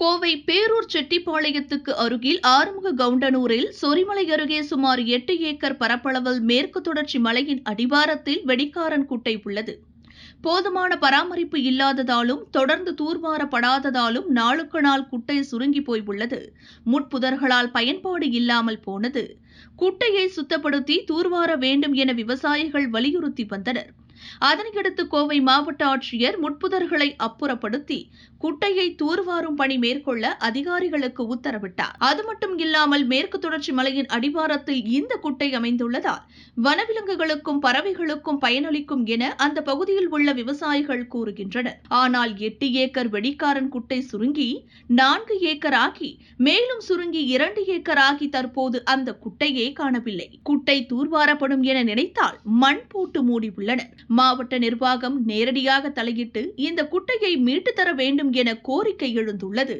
கோவை பேரூர் செட்டிப்பாளையத்துக்கு அருகில் ஆறுமுக கவுண்டனூரில் சொரிமலை அருகே சுமார் எட்டு ஏக்கர் பரப்பளவில் மேற்கு தொடர்ச்சி மலையின் அடிவாரத்தில் வெடிக்காரன் குட்டை உள்ளது. போதுமான பராமரிப்பு இல்லாததாலும் தொடர்ந்து தூர்வாரப்படாததாலும் நாளுக்கு நாள் குட்டை சுருங்கி போய் உள்ளது. முட்புதர்களால் பயன்பாடு இல்லாமல் போனது. குட்டையை சுத்தப்படுத்தி தூர்வார வேண்டும் என விவசாயிகள் வலியுறுத்தி வந்தனர். அதனையடுத்து கோவை மாவட்ட ஆட்சியர் முட்புதர்களை அப்புறப்படுத்தி குட்டையை தூர்வாரும் பணி மேற்கொள்ள அதிகாரிகளுக்கு உத்தரவிட்டார். அது மட்டும் இல்லாமல் மேற்கு தொடர்ச்சி மலையின் அடிவாரத்தில் இந்த குட்டை அமைந்துள்ளதால் வனவிலங்குகளுக்கும் பறவைகளுக்கும் பயனளிக்கும் என அந்த பகுதியில் உள்ள விவசாயிகள் கூறுகின்றனர். ஆனால் எட்டு ஏக்கர் வெடிக்காரன் குட்டை சுருங்கி நான்கு ஏக்கர் ஆகி மேலும் சுருங்கி இரண்டு ஏக்கர் ஆகி தற்போது அந்த குட்டையே காணவில்லை. குட்டை தூர்வாரப்படும் என நினைத்தால் மண் போட்டு மூடியுள்ளனர். மாவட்ட நிர்வாகம் நேரடியாக தலையிட்டு இந்த குட்டையை மீட்டு தர வேண்டும் என கோரிக்கை எழுந்துள்ளது.